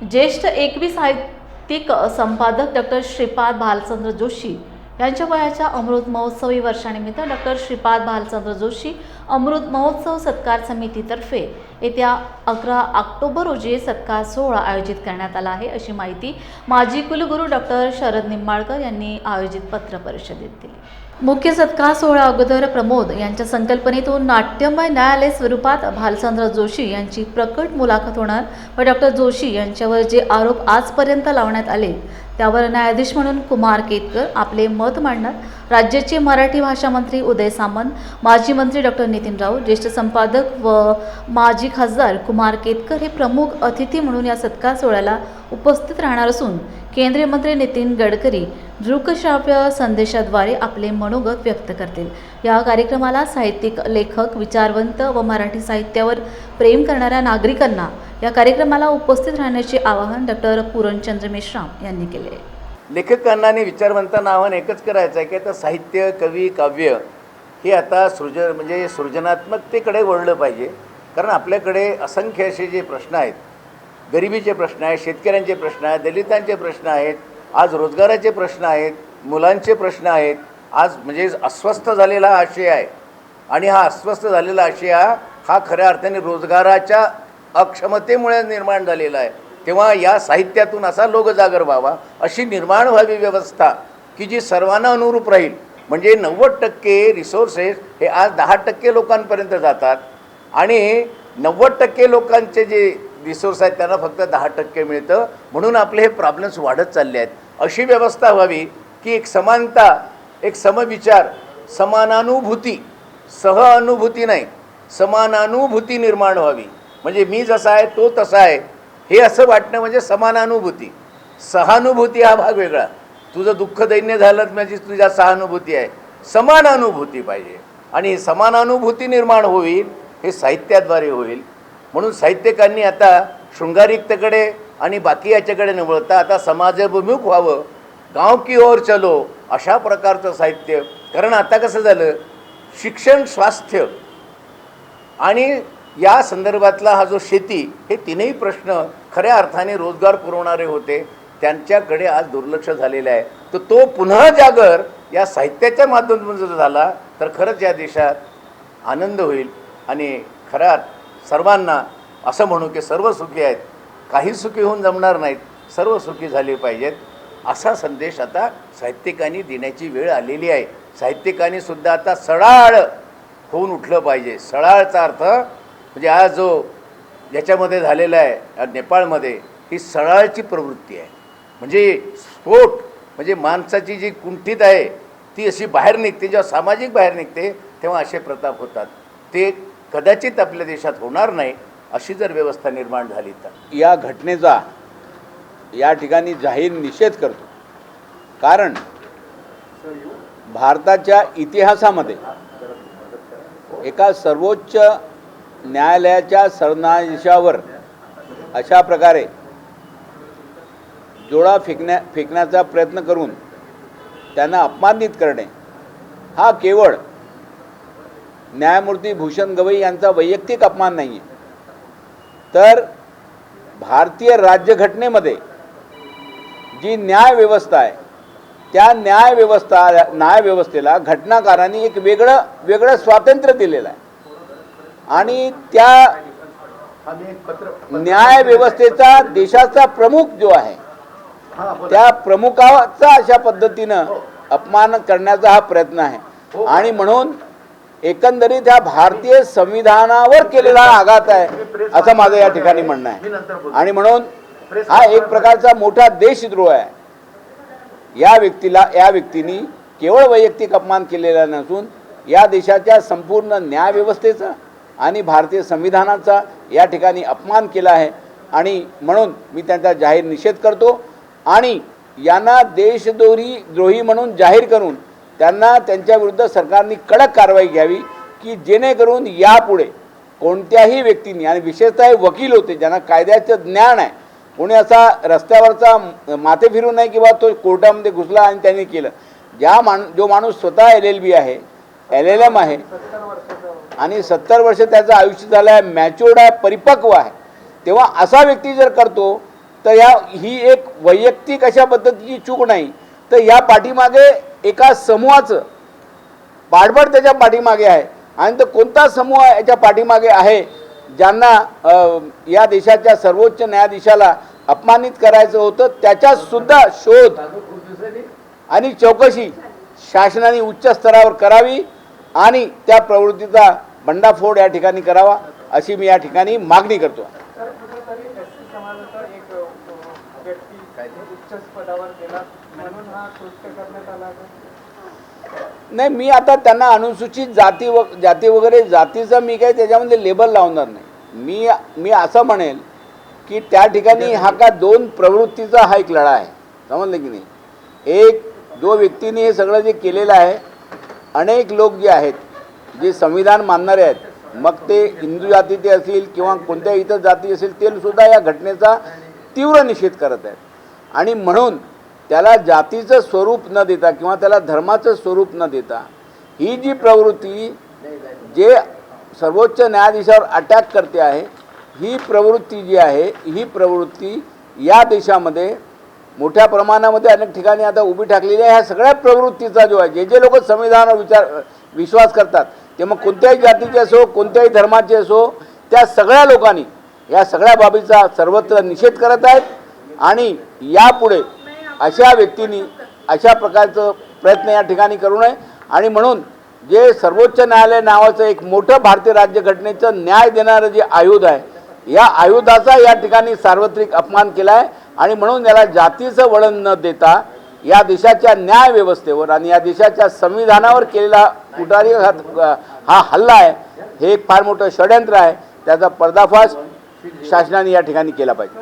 ज्येष्ठ एकवी साहित्यिक संपादक डॉक्टर श्रीपाद भालचंद्र जोशी यांच्या वयाच्या अमृत महोत्सवी वर्षानिमित्त डॉक्टर श्रीपाद भालचंद्र जोशी अमृत महोत्सव सत्कार समितीतर्फे येत्या अकरा ऑक्टोबर रोजी सत्कार सोहळा आयोजित करण्यात आला आहे अशी माहिती माजी कुलगुरू डॉक्टर शरद निंबाळकर यांनी आयोजित पत्र परिषदेत दिली. मुख्य सत्कार सोहळा अगोदर प्रमोद यांच्या संकल्पनेतून नाट्यमय न्यायालय स्वरूपात भालचंद्र जोशी यांची प्रकट मुलाखत होणार व डॉक्टर जोशी यांच्यावर जे आरोप आजपर्यंत लावण्यात आले त्यावर न्यायाधीश म्हणून कुमार केतकर आपले मत मांडणार राज्याचे मराठी भाषा मंत्री उदय सामंत माजी मंत्री डॉक्टर नितीन राऊत ज्येष्ठ संपादक व माजी खासदार कुमार केतकर हे प्रमुख अतिथी म्हणून या सत्कार सोहळ्याला उपस्थित राहणार असून केंद्रीय मंत्री नितीन गडकरी दृकश्राव्य संदेशाद्वारे आपले मनोगत व्यक्त करतील. या कार्यक्रमाला साहित्यिक लेखक विचारवंत व मराठी साहित्यावर प्रेम करणाऱ्या नागरिकांना या कार्यक्रमाला उपस्थित राहण्याचे आवाहन डॉक्टर पुरणचंद्र मेश्राम यांनी केले. आहे लेखकांना आणि विचारवंतांना आव्हान एकच करायचं आहे की आता साहित्य कवी काव्य हे आता सृज म्हणजे सृजनात्मकतेकडे वळलं पाहिजे. कारण आपल्याकडे असंख्य असे जे प्रश्न आहेत गरिबीचे प्रश्न आहेत शेतकऱ्यांचे प्रश्न आहेत दलितांचे प्रश्न आहेत आज रोजगाराचे प्रश्न आहेत मुलांचे प्रश्न आहेत आज म्हणजे अस्वस्थ झालेला हा आशय आहे. आणि हा अस्वस्थ झालेला आशय हा खऱ्या अर्थाने रोजगाराच्या अक्षमतेमुळे निर्माण झालेला आहे. तेव्हा या साहित्यातून असा लोकजागर व्हावा अशी निर्माण व्हावी व्यवस्था की जी सर्वांना अनुरूप राहील. म्हणजे नव्वद टक्के रिसोर्सेस हे आज दहा टक्के लोकांपर्यंत जातात आणि नव्वद टक्के लोकांचे जे रिसोर्स आहेत त्यांना फक्त दहा टक्के मिळतं. म्हणून आपले हे प्रॉब्लेम्स वाढत चालले आहेत. अशी व्यवस्था व्हावी की एक समानता एक समविचार समानानुभूती सह अनुभूती नाही समानानुभूती निर्माण व्हावी. म्हणजे मी जसा आहे तो तसा आहे. हे असं वाटणं म्हणजे समानानुभूती. सहानुभूती हा भाग वेगळा. तुझं दुःख दैन्य झालं म्हणजे तुझ्या सहानुभूती आहे. समानानुभूती पाहिजे. आणि समानानुभूती निर्माण होईल हे साहित्याद्वारे होईल. म्हणून साहित्यिकांनी आता शृंगारिकतेकडे आणि बाकी याच्याकडे न वळता आता समाजभिमुख व्हावं गाव की ओर चलो अशा प्रकारचं साहित्य. कारण आता कसं झालं? शिक्षण स्वास्थ्य आणि या संदर्भातला हा जो शेती हे तीनही प्रश्न खऱ्या अर्थाने रोजगार पुरवणारे होते. त्यांच्याकडे आज दुर्लक्ष झालेलं आहे. तर तो पुन्हा जागर या साहित्याच्या माध्यमातून जर झाला तर खरंच या देशात आनंद होईल. आणि खऱ्या सर्वांना असं म्हणू की सर्व सुखी आहेत. काही सुखी होऊन जमणार नाहीत. सर्व सुखी झाले पाहिजेत. असा संदेश आता साहित्यिकांनी देण्याची वेळ आलेली आहे. साहित्यिकांनी सुद्धा आता सडाळ होऊन उठलं पाहिजे. सडाळचा अर्थ म्हणजे आज जो याच्यामध्ये झालेला आहे या नेपाळमध्ये ही सळाळची प्रवृत्ती आहे. म्हणजे स्फोट म्हणजे माणसाची जी कुंठित आहे ती अशी बाहेर निघते जेव्हा सामाजिक बाहेर निघते तेव्हा असे प्रताप होतात. ते कदाचित आपल्या देशात होणार नाही अशी जर व्यवस्था निर्माण झाली तर. या घटनेचा या ठिकाणी जाहीर निषेध करतो. कारण भारताच्या इतिहासामध्ये एका सर्वोच्च न्यायालयाच्या सरन्यायाधीशावर अशा प्रकारे जोडा फेकण्या फेकण्याचा प्रयत्न करून त्यांना अपमानित करणे हा केवळ न्यायमूर्ती भूषण गवई यांचा वैयक्तिक अपमान नाही आहे तर भारतीय राज्यघटनेमध्ये जी न्यायव्यवस्था आहे त्या न्यायव्यवस्था न्यायव्यवस्थेला घटनाकारांनी एक वेगळं वेगळं स्वातंत्र्य दिलेलं आहे. आणि त्या न्यायव्यवस्थेचा देशाचा प्रमुख जो आहे त्या प्रमुखाचा अशा पद्धतीनं अपमान करण्याचा हा प्रयत्न आहे. आणि म्हणून एकंदरीत ह्या भारतीय संविधानावर केलेला हा आघात आहे असं माझं या ठिकाणी म्हणणं आहे. आणि म्हणून हा एक प्रकारचा मोठा देशद्रोह आहे. या व्यक्तीला या व्यक्तीने केवळ वैयक्तिक अपमान केलेला नसून या देशाच्या संपूर्ण न्यायव्यवस्थेचा आणि भारतीय संविधानाचा या ठिकाणी अपमान केला आहे. आणि म्हणून मी त्यांचा जाहीर निषेध करतो. आणि यांना देशद्रोही द्रोही म्हणून जाहीर करून त्यांना त्यांच्याविरुद्ध सरकारने कडक कारवाई घ्यावी की जेणेकरून यापुढे कोणत्याही व्यक्तींनी आणि विशेषतः वकील होते ज्यांना कायद्याचं ज्ञान आहे कोणी असा रस्त्यावरचा माथे फिरू नाही किंवा तो कोर्टामध्ये घुसला आणि त्यांनी केलं. ज्या मान जो माणूस स्वतः एल एल बी आहे एल एल एम आहे आणि सत्तर वर्ष त्याचं आयुष्य झालं आहे मॅच्युर्ड आहे परिपक्व आहे. तेव्हा असा व्यक्ती जर करतो तर या ही एक वैयक्तिक अशा पद्धतीची चूक नाही. तर या पाठीमागे एका समूहाचं पाठबळ त्याच्या पाठीमागे आहे. आणि तो कोणता समूह याच्या पाठीमागे आहे ज्यांना या देशाच्या सर्वोच्च न्यायाधीशाला अपमानित करायचं होतं त्याचा सुद्धा शोध आणि चौकशी शासनाने उच्च स्तरावर करावी आणि त्या प्रवृत्तीचा बंडाफोड या ठिकाणी करावा अशी मी या ठिकाणी मागणी करतो. नाही मी आता त्यांना अनुसूचित जाती व जाती वगैरे जातीचं मी काही त्याच्यामध्ये लेबल लावणार नाही. मी मी असं म्हणेल की त्या ठिकाणी हा का दोन प्रवृत्तीचा हा एक लढा आहे. समजलं की नाही? एक जो व्यक्तीने हे सगळं जे केलेलं आहे अनेक लोक जे आहेत जे संविधान मानणारे आहेत मग ते हिंदू जातीचे असतील किंवा कोणत्या इतर जाती असेल ते सुद्धा या घटनेचा तीव्र निषेध करत आहेत. आणि म्हणून त्याला जातीचं स्वरूप न देता किंवा त्याला धर्माचं स्वरूप न देता ही जी प्रवृत्ती जे सर्वोच्च न्यायाधीशावर अटॅक करते आहे ही प्रवृत्ती जी आहे ही प्रवृत्ती या देशामध्ये मोठ्या प्रमाणामध्ये अनेक ठिकाणी आता उभी टाकलेली आहे. ह्या सगळ्या प्रवृत्तीचा जो आहे जे जे लोक संविधानावर विचार विश्वास करतात ते मग कोणत्याही जातीचे असो कोणत्याही धर्माचे असो त्या सगळ्या लोकांनी या सगळ्या बाबीचा सर्वत्र निषेध करत आहेत आणि यापुढे अशा व्यक्तींनी अशा प्रकारचं प्रयत्न या ठिकाणी करू नये. आणि म्हणून जे सर्वोच्च न्यायालय नावाचं एक मोठं भारतीय राज्यघटनेचं न्याय देणारं जे आयुध आहे या आयुधाचा या ठिकाणी सार्वत्रिक अपमान केला आहे आणि म्हणून याला जातीचं वळण न देता या देशाच्या न्यायव्यवस्थेवर आणि या देशाच्या संविधानावर केलेला कुठारी हा हा हल्ला आहे. हे एक फार मोठं षडयंत्र आहे. त्याचा पर्दाफाश शासनाने या ठिकाणी केला पाहिजे.